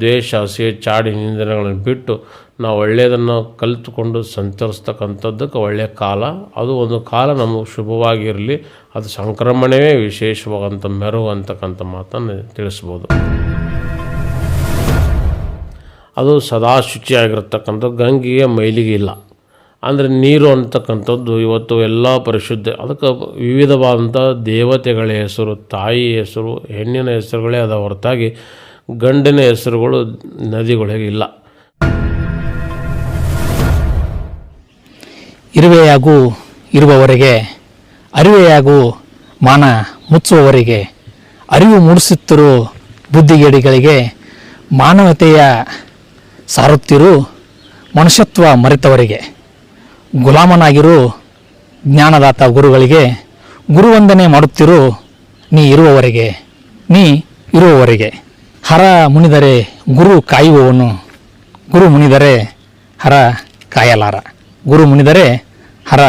ದ್ವೇಷ ಅಸೂಯೆ ಚಾಡಿ ನಿಂದನೆಗಳನ್ನು ಬಿಟ್ಟು ನಾವು ಒಳ್ಳೆಯದನ್ನು ಕಲಿತುಕೊಂಡು ಸಂಚರಿಸ್ತಕ್ಕಂಥದ್ದಕ್ಕೆ ಒಳ್ಳೆಯ ಕಾಲ. ಅದು ಒಂದು ಕಾಲ ನಮಗೆ ಶುಭವಾಗಿರಲಿ. ಅದು ಸಂಕ್ರಮಣವೇ ವಿಶೇಷವಾದಂಥ ಮೆರವು ಅಂತಕ್ಕಂಥ ಮಾತನ್ನು ತಿಳಿಸ್ಬೋದು. ಅದು ಸದಾ ಶುಚಿಯಾಗಿರ್ತಕ್ಕಂಥ ಗಂಗೆಗೆ ಮೈಲಿಗೆ ಇಲ್ಲ. ಅಂದರೆ ನೀರು ಅಂತಕ್ಕಂಥದ್ದು ಇವತ್ತು ಎಲ್ಲ ಪರಿಶುದ್ಧ. ಅದಕ್ಕೆ ವಿವಿಧವಾದಂಥ ದೇವತೆಗಳ ಹೆಸರು ತಾಯಿ ಹೆಸರು, ಹೆಣ್ಣಿನ ಹೆಸರುಗಳೇ ಅದ ಹೊರತಾಗಿ ಗಂಡಿನ ಹೆಸರುಗಳು ನದಿಗಳಿಗೆ ಇಲ್ಲ. ಇರುವೆಯಾಗೂ ಇರುವವರೆಗೆ, ಅರಿವೆಯಾಗೂ ಮಾನ ಮುಚ್ಚುವವರಿಗೆ, ಅರಿವು ಮೂಡಿಸುತ್ತಿರು ಬುದ್ಧಿಗೇಡಿಗಳಿಗೆ, ಮಾನವತೆಯ ಸಾರುತ್ತಿರು ಮನುಷ್ಯತ್ವ ಮರೆತವರಿಗೆ, ಗುಲಾಮನಾಗಿರು ಜ್ಞಾನದಾತ ಗುರುಗಳಿಗೆ, ಗುರುವಂದನೆ ಮಾಡುತ್ತಿರು ನೀ ಇರುವವರೆಗೆ ನೀ ಇರುವವರೆಗೆ. ಹರ ಮುನಿದರೆ ಗುರು ಕಾಯುವವನು. ಗುರು ಮುನಿದರೆ ಹರ ಕಾಯಲಾರ. ಗುರು ಮುನಿದರೆ ಹರ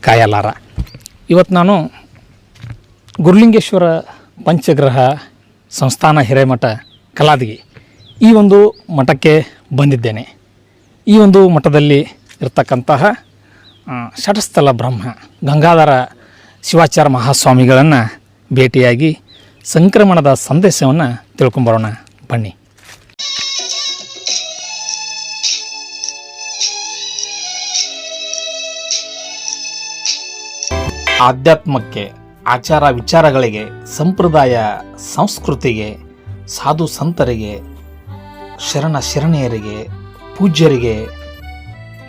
ಕಾಯಲಾರ. ಇವತ್ತು ನಾನು ಗುರುಲಿಂಗೇಶ್ವರ ಪಂಚಗ್ರಹ ಸಂಸ್ಥಾನ ಹಿರೇಮಠ ಕಲಾದಗಿ ಈ ಒಂದು ಮಠಕ್ಕೆ ಬಂದಿದ್ದೇನೆ. ಈ ಒಂದು ಮಠದಲ್ಲಿ ಇರತಕ್ಕಂತಹ ಷಟಸ್ಥಲ ಬ್ರಹ್ಮ ಗಂಗಾಧರ ಶಿವಾಚಾರ್ಯ ಮಹಾಸ್ವಾಮಿಗಳನ್ನು ಭೇಟಿಯಾಗಿ ಸಂಕ್ರಮಣದ ಸಂದೇಶವನ್ನು ತಿಳ್ಕೊಂಬರೋಣ. ಬನ್ನಿ. ಆಧ್ಯಾತ್ಮಕ್ಕೆ, ಆಚಾರ ವಿಚಾರಗಳಿಗೆ, ಸಂಪ್ರದಾಯ ಸಂಸ್ಕೃತಿಗೆ, ಸಾಧು ಸಂತರಿಗೆ, ಶರಣ ಶರಣೆಯರಿಗೆ, ಪೂಜ್ಯರಿಗೆ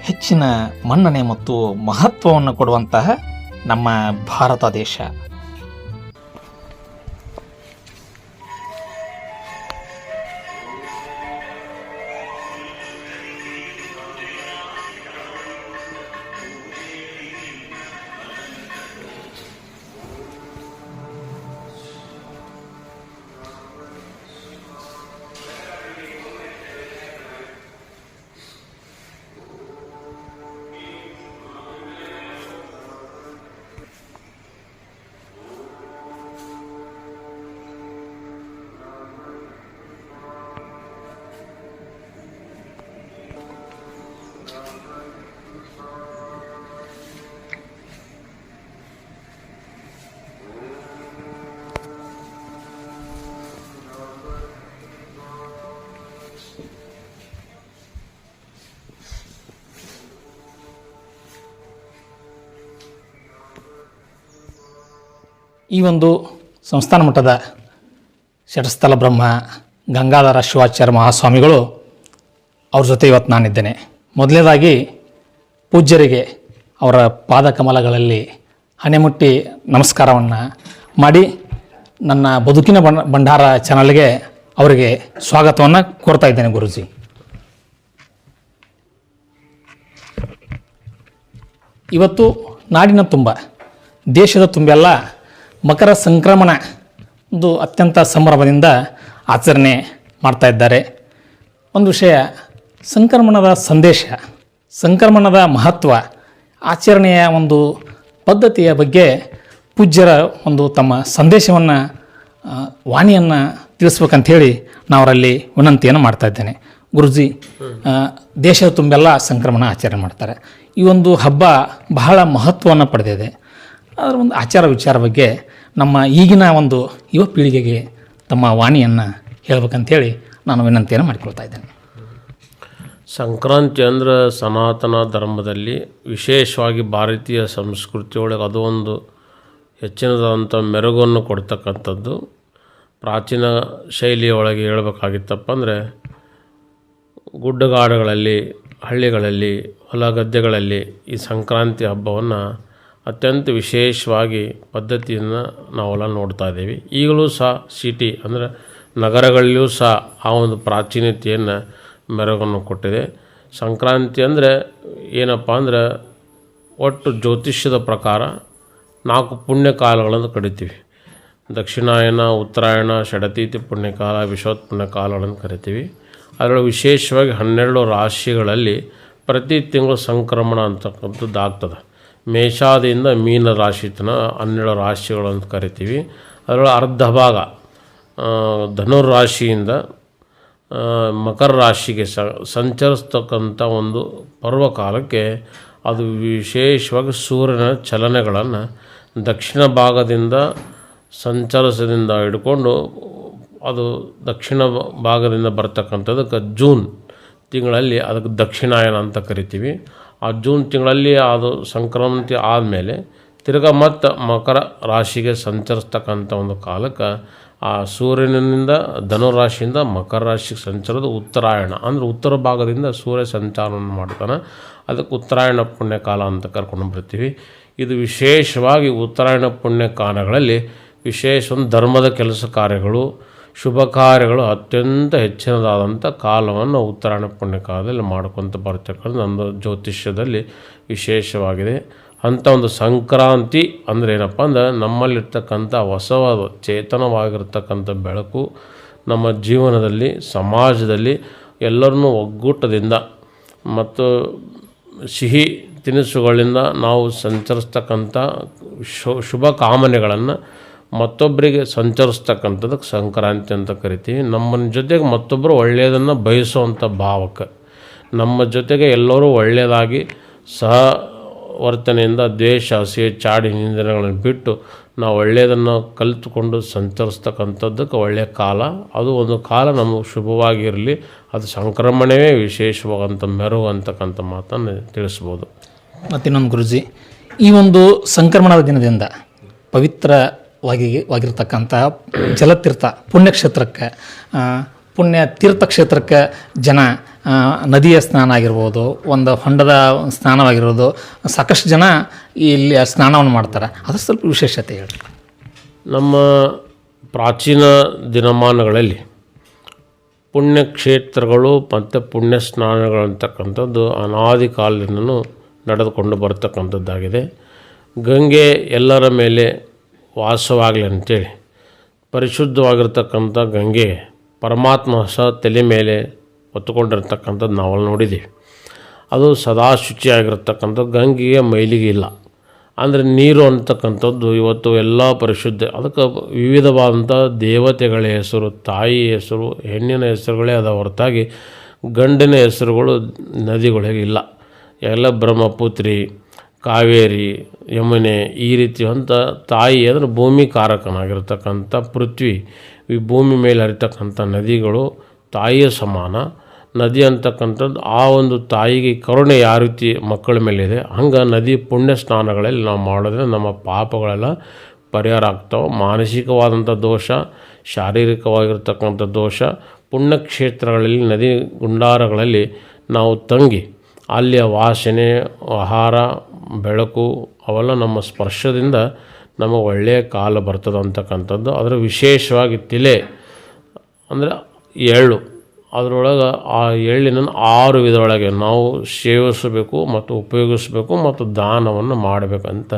ಹೆಚ್ಚಿನ ಮನ್ನಣೆ ಮತ್ತು ಮಹತ್ವವನ್ನು ಕೊಡುವಂತಹ ನಮ್ಮ ಭಾರತ ದೇಶ. ಈ ಒಂದು ಸಂಸ್ಥಾನ ಮಟ್ಟದ ಶಟಸ್ಥಲ ಬ್ರಹ್ಮ ಗಂಗಾಧರ ಶಿವಾಚಾರ್ಯ ಮಹಾಸ್ವಾಮಿಗಳು ಅವ್ರ ಜೊತೆ ಇವತ್ತು ನಾನಿದ್ದೇನೆ. ಮೊದಲನೇದಾಗಿ ಪೂಜ್ಯರಿಗೆ ಅವರ ಪಾದಕಮಲಗಳಲ್ಲಿ ಹಣೆಮುಟ್ಟಿ ನಮಸ್ಕಾರವನ್ನು ಮಾಡಿ ನನ್ನ ಬದುಕಿನ ಭಂಡಾರ ಚಾನಲ್ಗೆ ಅವರಿಗೆ ಸ್ವಾಗತವನ್ನು ಕೋರ್ತಾ ಇದ್ದೇನೆ ಗುರುಜಿ. ಇವತ್ತು ನಾಡಿನ ತುಂಬ, ದೇಶದ ತುಂಬೆಲ್ಲ ಮಕರ ಸಂಕ್ರಮಣ ಒಂದು ಅತ್ಯಂತ ಸಂಭ್ರಮದಿಂದ ಆಚರಣೆ ಮಾಡ್ತಾ ಇದ್ದಾರೆ. ಒಂದು ವಿಷಯ, ಸಂಕ್ರಮಣದ ಸಂದೇಶ, ಸಂಕ್ರಮಣದ ಮಹತ್ವ, ಆಚರಣೆಯ ಒಂದು ಪದ್ಧತಿಯ ಬಗ್ಗೆ ಪೂಜ್ಯರ ಒಂದು ತಮ್ಮ ಸಂದೇಶವನ್ನು ವಾಣಿಯನ್ನು ತಿಳಿಸ್ಬೇಕಂಥೇಳಿ ನಾವು ಅವರಲ್ಲಿ ವಿನಂತಿಯನ್ನು ಮಾಡ್ತಾ ಇದ್ದೇನೆ. ಗುರುಜಿ ದೇಶದ ತುಂಬೆಲ್ಲ ಸಂಕ್ರಮಣ ಆಚರಣೆ ಮಾಡ್ತಾರೆ. ಈ ಒಂದು ಹಬ್ಬ ಬಹಳ ಮಹತ್ವವನ್ನು ಪಡೆದಿದೆ. ಅದರ ಒಂದು ಆಚಾರ ವಿಚಾರ ಬಗ್ಗೆ ನಮ್ಮ ಈಗಿನ ಒಂದು ಯುವ ಪೀಳಿಗೆಗೆ ತಮ್ಮ ವಾಣಿಯನ್ನು ಹೇಳ್ಬೇಕಂತೇಳಿ ನಾನು ವಿನಂತಿಯನ್ನು ಮಾಡಿಕೊಳ್ತಾ ಇದ್ದೇನೆ. ಸಂಕ್ರಾಂತಿ ಅಂದ್ರೆ ಸನಾತನ ಧರ್ಮದಲ್ಲಿ ವಿಶೇಷವಾಗಿ ಭಾರತೀಯ ಸಂಸ್ಕೃತಿಯೊಳಗೆ ಅದು ಒಂದು ಹೆಚ್ಚಿನದಾದಂಥ ಮೆರುಗನ್ನು ಕೊಡ್ತಕ್ಕಂಥದ್ದು. ಪ್ರಾಚೀನ ಶೈಲಿಯೊಳಗೆ ಹೇಳಬೇಕಾಗಿತ್ತಪ್ಪ ಅಂದರೆ ಗುಡ್ಡಗಾಡುಗಳಲ್ಲಿ, ಹಳ್ಳಿಗಳಲ್ಲಿ, ಹೊಲ ಗದ್ದೆಗಳಲ್ಲಿ ಈ ಸಂಕ್ರಾಂತಿ ಹಬ್ಬವನ್ನು ಅತ್ಯಂತ ವಿಶೇಷವಾಗಿ ಪದ್ಧತಿಯನ್ನು ನಾವೆಲ್ಲ ನೋಡ್ತಾ ಇದ್ದೀವಿ. ಈಗಲೂ ಸಹ ಸಿಟಿ ಅಂದರೆ ನಗರಗಳಲ್ಲಿಯೂ ಸಹ ಆ ಒಂದು ಪ್ರಾಚೀನತೆಯನ್ನು ಮೆರಗನ್ನು ಕೊಟ್ಟಿದೆ. ಸಂಕ್ರಾಂತಿ ಅಂದರೆ ಏನಪ್ಪ ಅಂದರೆ ಒಟ್ಟು ಜ್ಯೋತಿಷ್ಯದ ಪ್ರಕಾರ ನಾಲ್ಕು ಪುಣ್ಯ ಕಾಲಗಳನ್ನು ಕಡಿತೀವಿ ದಕ್ಷಿಣಾಯನ, ಉತ್ತರಾಯಣ, ಷಡತೀತಿ ಪುಣ್ಯಕಾಲ ವಿಶ್ವತ್ ಪುಣ್ಯಕಾಲಗಳನ್ನು ಕರಿತೀವಿ. ಅದರೊಳಗೆ ವಿಶೇಷವಾಗಿ ಹನ್ನೆರಡು ರಾಶಿಗಳಲ್ಲಿ ಪ್ರತಿ ತಿಂಗಳು ಸಂಕ್ರಮಣ ಅಂತಕ್ಕಂಥದ್ದು ಆಗ್ತದೆ. ಮೇಷಾದಿಯಿಂದ ಮೀನ ರಾಶಿತನ ಹನ್ನೆರಡು ಅಂತ ಕರಿತೀವಿ. ಅದರೊಳಗೆ ಅರ್ಧ ಭಾಗ ಧನುರ್ ರಾಶಿಯಿಂದ ಮಕರ ರಾಶಿಗೆ ಸ, ಸಂಚರಿಸ್ತಕ್ಕಂಥ ಒಂದು ಪರ್ವಕಾಲಕ್ಕೆ ಅದು ವಿಶೇಷವಾಗಿ ಸೂರ್ಯನ ಚಲನೆಗಳನ್ನು ದಕ್ಷಿಣ ಭಾಗದಿಂದ ಸಂಚರಿಸದಿಂದ ಹಿಡ್ಕೊಂಡು ಅದು ದಕ್ಷಿಣ ಭಾಗದಿಂದ ಬರ್ತಕ್ಕಂಥದ್ದು ಜೂನ್ ತಿಂಗಳಲ್ಲಿ ಅದಕ್ಕೆ ದಕ್ಷಿಣಾಯನ ಅಂತ ಕರಿತೀವಿ. ಆ ಜೂನ್ ತಿಂಗಳಲ್ಲಿ ಅದು ಸಂಕ್ರಾಂತಿ ಆದಮೇಲೆ ತಿರ್ಗಾ ಮತ್ತು ಮಕರ ರಾಶಿಗೆ ಸಂಚರಿಸ್ತಕ್ಕಂಥ ಒಂದು ಕಾಲಕ್ಕೆ ಆ ಸೂರ್ಯನಿಂದ ಧನುರಾಶಿಯಿಂದ ಮಕರ ರಾಶಿಗೆ ಸಂಚರದ ಉತ್ತರಾಯಣ. ಅಂದರೆ ಉತ್ತರ ಭಾಗದಿಂದ ಸೂರ್ಯ ಸಂಚಾರವನ್ನು ಮಾಡ್ತಾನೆ ಅದಕ್ಕೆ ಉತ್ತರಾಯಣ ಪುಣ್ಯಕಾಲ ಅಂತ ಕರ್ಕೊಂಡು ಬರ್ತೀವಿ. ಇದು ವಿಶೇಷವಾಗಿ ಉತ್ತರಾಯಣ ಪುಣ್ಯಕಾಲಗಳಲ್ಲಿ ವಿಶೇಷ ಒಂದು ಧರ್ಮದ ಕೆಲಸ ಕಾರ್ಯಗಳು ಶುಭ ಕಾರ್ಯಗಳು ಅತ್ಯಂತ ಹೆಚ್ಚಿನದಾದಂಥ ಕಾಲವನ್ನು ಉತ್ತರಾಯಣ ಪುಣ್ಯಕಾಲದಲ್ಲಿ ಮಾಡ್ಕೊತ ಬರ್ತಕ್ಕಂಥ ಒಂದು ಜ್ಯೋತಿಷ್ಯದಲ್ಲಿ ವಿಶೇಷವಾಗಿದೆ. ಅಂಥ ಒಂದು ಸಂಕ್ರಾಂತಿ ಅಂದರೆ ಏನಪ್ಪ ಅಂದ್ರೆ ನಮ್ಮಲ್ಲಿರ್ತಕ್ಕಂಥ ಹೊಸವಾದ ಚೇತನವಾಗಿರ್ತಕ್ಕಂಥ ಬೆಳಕು ನಮ್ಮ ಜೀವನದಲ್ಲಿ, ಸಮಾಜದಲ್ಲಿ ಎಲ್ಲರನ್ನೂ ಒಗ್ಗೂಟದಿಂದ ಮತ್ತು ಸಿಹಿ ತಿನಿಸುಗಳಿಂದ ನಾವು ಸಂಚರಿಸ್ತಕ್ಕಂಥ ಶುಭ ಕಾಮನೆಗಳನ್ನು ಮತ್ತೊಬ್ಬರಿಗೆ ಸಂಚರಿಸ್ತಕ್ಕಂಥದಕ್ಕೆ ಸಂಕ್ರಾಂತಿ ಅಂತ ಕರಿತೀವಿ. ನಮ್ಮನ ಜೊತೆಗೆ ಮತ್ತೊಬ್ಬರು ಒಳ್ಳೆಯದನ್ನು ಬಯಸುವಂಥ ಭಾವಕ್ಕೆ ನಮ್ಮ ಜೊತೆಗೆ ಎಲ್ಲರೂ ಒಳ್ಳೆಯದಾಗಿ ಸಹ ವರ್ತನೆಯಿಂದ ದ್ವೇಷ ಅಸೂಯೆ ಚಾಡಿ ನಿಂದನೆಗಳನ್ನು ಬಿಟ್ಟು ನಾವು ಒಳ್ಳೆಯದನ್ನು ಕಲಿತುಕೊಂಡು ಸಂಚರಿಸ್ತಕ್ಕಂಥದ್ದಕ್ಕೆ ಒಳ್ಳೆಯ ಕಾಲ. ಅದು ಒಂದು ಕಾಲ ನಮಗೆ ಶುಭವಾಗಿರಲಿ. ಅದು ಸಂಕ್ರಮಣವೇ ವಿಶೇಷವಾದಂಥ ಮೆರವು ಅಂತಕ್ಕಂಥ ಮಾತನ್ನು ತಿಳಿಸ್ಬೋದು. ಮತ್ತಿನ್ನೊಂದು ಗುರುಜಿ, ಈ ಒಂದು ಸಂಕ್ರಮಣದ ದಿನದಿಂದ ಪವಿತ್ರವಾಗಿ ವಾಗಿರ್ತಕ್ಕಂಥ ಜಲತೀರ್ಥ, ಪುಣ್ಯಕ್ಷೇತ್ರಕ್ಕೆ ಪುಣ್ಯ ತೀರ್ಥಕ್ಷೇತ್ರಕ್ಕೆ ಜನ ನದಿಯ ಸ್ನಾನ ಆಗಿರ್ಬೋದು, ಒಂದು ಹೊಂಡದ ಸ್ನಾನವಾಗಿರ್ಬೋದು ಸಾಕಷ್ಟು ಜನ ಇಲ್ಲಿ ಸ್ನಾನವನ್ನು ಮಾಡ್ತಾರೆ. ಅದು ಸ್ವಲ್ಪ ವಿಶೇಷತೆ ಹೇಳಿ ನಮ್ಮ ಪ್ರಾಚೀನ ದಿನಮಾನಗಳಲ್ಲಿ ಪುಣ್ಯಕ್ಷೇತ್ರಗಳು ಮತ್ತು ಪುಣ್ಯ ಸ್ನಾನಗಳಂತಕ್ಕಂಥದ್ದು ಅನಾದಿ ಕಾಲದಿಂದಲೂ ನಡೆದುಕೊಂಡು ಬರತಕ್ಕಂಥದ್ದಾಗಿದೆ. ಗಂಗೆ ಎಲ್ಲರ ಮೇಲೆ ವಾಸವಾಗಲಿ ಅಂತೇಳಿ. ಪರಿಶುದ್ಧವಾಗಿರ್ತಕ್ಕಂಥ ಗಂಗೆ ಪರಮಾತ್ಮ ಸಹ ತಲೆ ಮೇಲೆ ಹೊತ್ತುಕೊಂಡಿರ್ತಕ್ಕಂಥದ್ದು ನಾವಲ್ಲಿ ನೋಡಿದ್ದೀವಿ. ಅದು ಸದಾ ಶುಚಿಯಾಗಿರ್ತಕ್ಕಂಥ ಗಂಗೆಗೆ ಮೈಲಿಗೆ ಇಲ್ಲ. ಅಂದರೆ ನೀರು ಅಂತಕ್ಕಂಥದ್ದು ಇವತ್ತು ಎಲ್ಲ ಪರಿಶುದ್ಧ, ಅದಕ್ಕೆ ವಿವಿಧವಾದಂಥ ದೇವತೆಗಳ ಹೆಸರು, ತಾಯಿ ಹೆಸರು, ಹೆಣ್ಣಿನ ಹೆಸರುಗಳೇ ಅದ ಹೊರತಾಗಿ ಗಂಡಿನ ಹೆಸರುಗಳು ನದಿಗಳಿಗೆ ಇಲ್ಲ. ಎಲ್ಲ ಬ್ರಹ್ಮಪುತ್ರಿ ಕಾವೇರಿ, ಯಮುನೆ ಈ ರೀತಿ ಅಂತ ತಾಯಿ ಅಂದರೆ ಭೂಮಿ ಕಾರಕನಾಗಿರ್ತಕ್ಕಂಥ ಪೃಥ್ವಿ, ಈ ಭೂಮಿ ಮೇಲೆ ಹರಿತಕ್ಕಂಥ ನದಿಗಳು ತಾಯಿಯ ಸಮಾನ. ನದಿ ಅಂತಕ್ಕಂಥದ್ದು ಆ ಒಂದು ತಾಯಿಗೆ ಕರುಣೆ ಯಾವ ರೀತಿ ಮಕ್ಕಳ ಮೇಲಿದೆ, ಹಂಗೆ ನದಿ ಪುಣ್ಯ ಸ್ನಾನಗಳಲ್ಲಿ ನಾವು ಮಾಡಿದ್ರೆ ನಮ್ಮ ಪಾಪಗಳೆಲ್ಲ ಪರಿಹಾರ ಆಗ್ತಾವೆ. ಮಾನಸಿಕವಾದಂಥ ದೋಷ, ಶಾರೀರಿಕವಾಗಿರ್ತಕ್ಕಂಥ ದೋಷ ಪುಣ್ಯಕ್ಷೇತ್ರಗಳಲ್ಲಿ ನದಿ ಗುಂಡಾರಗಳಲ್ಲಿ ನಾವು ತಂಗಿ, ಅಲ್ಲಿಯ ವಾಸನೆ, ಆಹಾರ ಬೆಳಕು ಅವೆಲ್ಲ ನಮ್ಮ ಸ್ಪರ್ಶದಿಂದ ನಮಗೆ ಒಳ್ಳೆಯ ಕಾಲ ಬರ್ತದೆ ಅಂತಕ್ಕಂಥದ್ದು. ಅದರ ವಿಶೇಷವಾಗಿ ತಿಲೆ ಅಂದರೆ ಎಳ್ಳು. ಅದರೊಳಗೆ ಆ ಎಳ್ಳಿನ ಆರು ವಿಧದೊಳಗೆ ನಾವು ಸೇವಿಸಬೇಕು ಮತ್ತು ಉಪಯೋಗಿಸಬೇಕು ಮತ್ತು ದಾನವನ್ನು ಮಾಡಬೇಕಂತ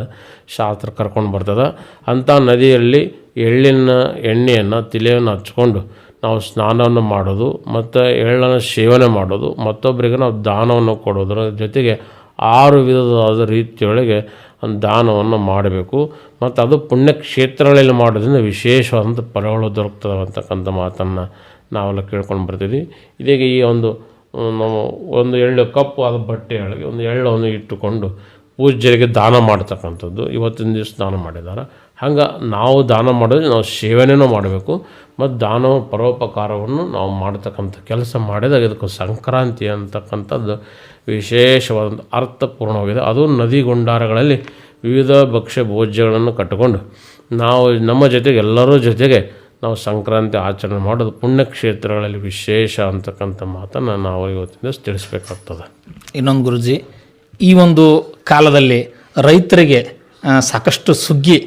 ಶಾಸ್ತ್ರ ಕರ್ಕೊಂಡು ಬರ್ತದೆ. ಅಂಥ ನದಿಯಲ್ಲಿ ಎಳ್ಳಿನ ಎಣ್ಣೆಯನ್ನು, ತಿಲೆಯನ್ನು ಹಚ್ಕೊಂಡು ನಾವು ಸ್ನಾನವನ್ನು ಮಾಡೋದು ಮತ್ತು ಎಳ್ಳನ್ನು ಸೇವನೆ ಮಾಡೋದು. ಮತ್ತೊಬ್ಬರಿಗೆ ನಾವು ದಾನವನ್ನು ಕೊಡೋದ್ರ ಜೊತೆಗೆ ಆರು ವಿಧದಾದ ರೀತಿಯೊಳಗೆ ಒಂದು ದಾನವನ್ನು ಮಾಡಬೇಕು. ಮತ್ತು ಅದು ಪುಣ್ಯಕ್ಷೇತ್ರಗಳಲ್ಲಿ ಮಾಡೋದ್ರಿಂದ ವಿಶೇಷವಾದಂಥ ಫಲಗಳು ದೊರಕ್ತವೆ ಅಂತಕ್ಕಂಥ ಮಾತನ್ನು ನಾವೆಲ್ಲ ಕೇಳ್ಕೊಂಡು ಬರ್ತೀವಿ ಇದೀಗ ಈ ಒಂದು ನಾವು ಒಂದು ಎಳ್ಳು ಕಪ್ಪು ಆದ ಬಟ್ಟೆಯೊಳಗೆ ಒಂದು ಎಳ್ಳನ್ನು ಇಟ್ಟುಕೊಂಡು ಪೂಜ್ಯರಿಗೆ ದಾನ ಮಾಡ್ತಕ್ಕಂಥದ್ದು. ಇವತ್ತಿನ ದಿವಸ ದಾನ ಮಾಡಿದ್ದಾರೆ. ಹಂಗೆ ನಾವು ದಾನ ಮಾಡೋದು ನಾವು ಸೇವನೆಯೂ ಮಾಡಬೇಕು. ಮತ್ತು ದಾನ ಪರೋಪಕಾರವನ್ನು ನಾವು ಮಾಡ್ತಕ್ಕಂಥ ಕೆಲಸ ಮಾಡಿದಾಗ ಇದಕ್ಕೆ ಸಂಕ್ರಾಂತಿ ಅಂತಕ್ಕಂಥದ್ದು ವಿಶೇಷವಾದಂಥ ಅರ್ಥಪೂರ್ಣವಾಗಿದೆ. ಅದು ನದಿ ಗುಂಡಾರಗಳಲ್ಲಿ ವಿವಿಧ ಭಕ್ಷ್ಯ ಭೋಜ್ಯಗಳನ್ನು ಕಟ್ಟಿಕೊಂಡು ನಾವು ನಮ್ಮ ಜೊತೆಗೆ ಎಲ್ಲರ ಜೊತೆಗೆ ನಾವು ಸಂಕ್ರಾಂತಿ ಆಚರಣೆ ಮಾಡೋದು ಪುಣ್ಯಕ್ಷೇತ್ರಗಳಲ್ಲಿ ವಿಶೇಷ ಅಂತಕ್ಕಂಥ ಮಾತನ್ನು ನಾವು ಇವತ್ತಿನ ತಿಳಿಸ್ಬೇಕಾಗ್ತದೆ. ಇನ್ನೊಂದು ಗುರುಜಿ, ಈ ಒಂದು ಕಾಲದಲ್ಲಿ ರೈತರಿಗೆ ಸಾಕಷ್ಟು ಸುಗ್ಗಿ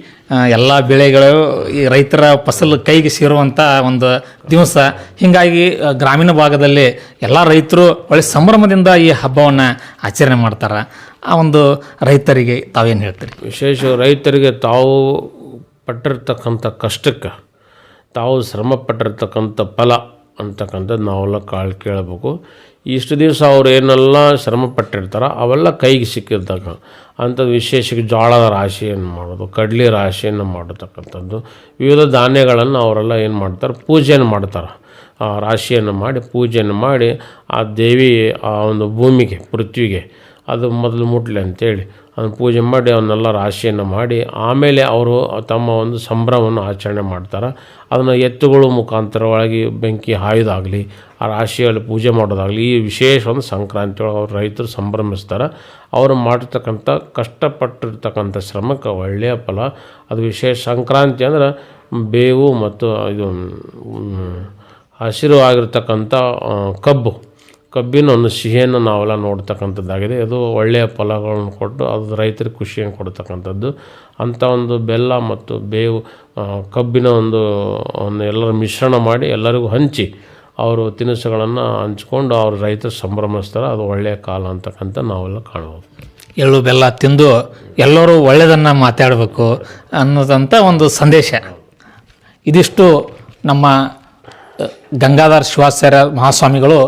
ಎಲ್ಲ ಬೆಳೆಗಳು ಈ ರೈತರ ಫಸಲು ಕೈಗೆ ಸೇರುವಂಥ ಒಂದು ದಿವಸ. ಹೀಗಾಗಿ ಗ್ರಾಮೀಣ ಭಾಗದಲ್ಲಿ ಎಲ್ಲ ರೈತರು ಒಳ್ಳೆ ಸಂಭ್ರಮದಿಂದ ಈ ಹಬ್ಬವನ್ನು ಆಚರಣೆ ಮಾಡ್ತಾರೆ. ಆ ಒಂದು ರೈತರಿಗೆ ತಾವೇನು ಹೇಳ್ತೀರಿ? ವಿಶೇಷ ರೈತರಿಗೆ ತಾವು ಪಟ್ಟಿರ್ತಕ್ಕಂಥ ಕಷ್ಟಕ್ಕೆ, ತಾವು ಶ್ರಮ ಪಟ್ಟಿರ್ತಕ್ಕಂಥ ಫಲ ಅಂತಕ್ಕಂಥದ್ದು ನಾವೆಲ್ಲ ಕಾಳು ಕೇಳಬೇಕು. ಇಷ್ಟು ದಿವಸ ಅವ್ರು ಏನೆಲ್ಲ ಶ್ರಮ ಪಟ್ಟಿರ್ತಾರ ಅವೆಲ್ಲ ಕೈಗೆ ಸಿಕ್ಕಿರ್ತಕ್ಕ ಅಂಥದ್ದು ವಿಶೇಷಕ್ಕೆ ಜೋಳದ ರಾಶಿಯನ್ನು ಮಾಡೋದು, ಕಡಲೆ ರಾಶಿಯನ್ನು ಮಾಡತಕ್ಕಂಥದ್ದು, ವಿವಿಧ ಧಾನ್ಯಗಳನ್ನು ಅವರೆಲ್ಲ ಏನು ಮಾಡ್ತಾರೆ, ಪೂಜೆಯನ್ನು ಮಾಡ್ತಾರೆ. ಆ ರಾಶಿಯನ್ನು ಮಾಡಿ, ಪೂಜೆಯನ್ನು ಮಾಡಿ ಆ ದೇವಿ ಆ ಒಂದು ಭೂಮಿಗೆ, ಪೃಥ್ವಿಗೆ ಅದು ಮೊದಲು ಮುಟ್ಲಿ ಅಂತೇಳಿ ಅದನ್ನು ಪೂಜೆ ಮಾಡಿ ಅವನ್ನೆಲ್ಲ ರಾಶಿಯನ್ನು ಮಾಡಿ, ಆಮೇಲೆ ಅವರು ತಮ್ಮ ಒಂದು ಸಂಭ್ರಮವನ್ನು ಆಚರಣೆ ಮಾಡ್ತಾರೆ. ಅದನ್ನು ಎತ್ತುಗಳು ಮುಖಾಂತರವಾಗಿ ಬೆಂಕಿ ಹಾಯೋದಾಗಲಿ ಆ ರಾಶಿಯಲ್ಲಿ ಪೂಜೆ ಮಾಡೋದಾಗಲಿ, ಈ ವಿಶೇಷ ಒಂದು ಸಂಕ್ರಾಂತಿ ಅವ್ರ ರೈತರು ಸಂಭ್ರಮಿಸ್ತಾರೆ. ಅವರು ಮಾಡಿರ್ತಕ್ಕಂಥ ಕಷ್ಟಪಟ್ಟಿರ್ತಕ್ಕಂಥ ಶ್ರಮಕ್ಕೆ ಒಳ್ಳೆಯ ಫಲ. ಅದು ವಿಶೇಷ ಸಂಕ್ರಾಂತಿ ಅಂದ್ರೆ ಬೇವು ಮತ್ತು ಇದು ಹಸಿರು ಆಗಿರ್ತಕ್ಕಂಥ ಕಬ್ಬು. ಕಬ್ಬಿನ ಒಂದು ಸಿಹಿಯನ್ನು ನಾವೆಲ್ಲ ನೋಡ್ತಕ್ಕಂಥದ್ದಾಗಿದೆ. ಅದು ಒಳ್ಳೆಯ ಫಲಗಳನ್ನು ಕೊಟ್ಟು ಅದು ರೈತರಿಗೆ ಖುಷಿಯನ್ನು ಕೊಡ್ತಕ್ಕಂಥದ್ದು. ಅಂಥ ಒಂದು ಬೆಲ್ಲ ಮತ್ತು ಬೇವು ಕಬ್ಬಿನ ಒಂದು ಒಂದು ಎಲ್ಲರ ಮಿಶ್ರಣ ಮಾಡಿ ಎಲ್ಲರಿಗೂ ಹಂಚಿ ಅವರು ತಿನಿಸುಗಳನ್ನು ಹಂಚ್ಕೊಂಡು ಅವರು ರೈತರು ಸಂಭ್ರಮಿಸ್ತಾರೆ. ಅದು ಒಳ್ಳೆಯ ಕಾಲ ಅಂತಕ್ಕಂಥ ನಾವೆಲ್ಲ ಕಾಣ್ಬೋದು. ಎಳ್ಳು ಬೆಲ್ಲ ತಿಂದು ಎಲ್ಲರೂ ಒಳ್ಳೆಯದನ್ನು ಮಾತಾಡಬೇಕು ಅನ್ನೋದಂಥ ಒಂದು ಸಂದೇಶ. ಇದಿಷ್ಟು ನಮ್ಮ ಗಂಗಾಧರ ಶಿವಾಚಾರ್ಯ ಮಹಾಸ್ವಾಮಿಗಳು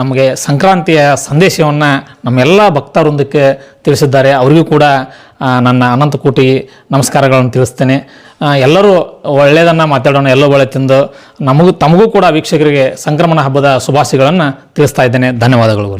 ನಮಗೆ ಸಂಕ್ರಾಂತಿಯ ಸಂದೇಶವನ್ನು ನಮ್ಮೆಲ್ಲ ಭಕ್ತವೃಂದಕ್ಕೆ ತಿಳಿಸಿದ್ದಾರೆ. ಅವರಿಗೂ ಕೂಡ ನನ್ನ ಅನಂತ ಕೋಟಿ ನಮಸ್ಕಾರಗಳನ್ನು ತಿಳಿಸ್ತೇನೆ. ಎಲ್ಲರೂ ಒಳ್ಳೆಯದನ್ನು ಮಾತಾಡೋಣ, ಎಲ್ಲ ಒಳ್ಳೆ ತಿಂದು ನಮಗೂ, ತಮಗೂ ಕೂಡ ವೀಕ್ಷಕರಿಗೆ ಸಂಕ್ರಮಣ ಹಬ್ಬದ ಶುಭಾಶಯಗಳನ್ನು ತಿಳಿಸ್ತಾ ಇದ್ದೇನೆ. ಧನ್ಯವಾದಗಳು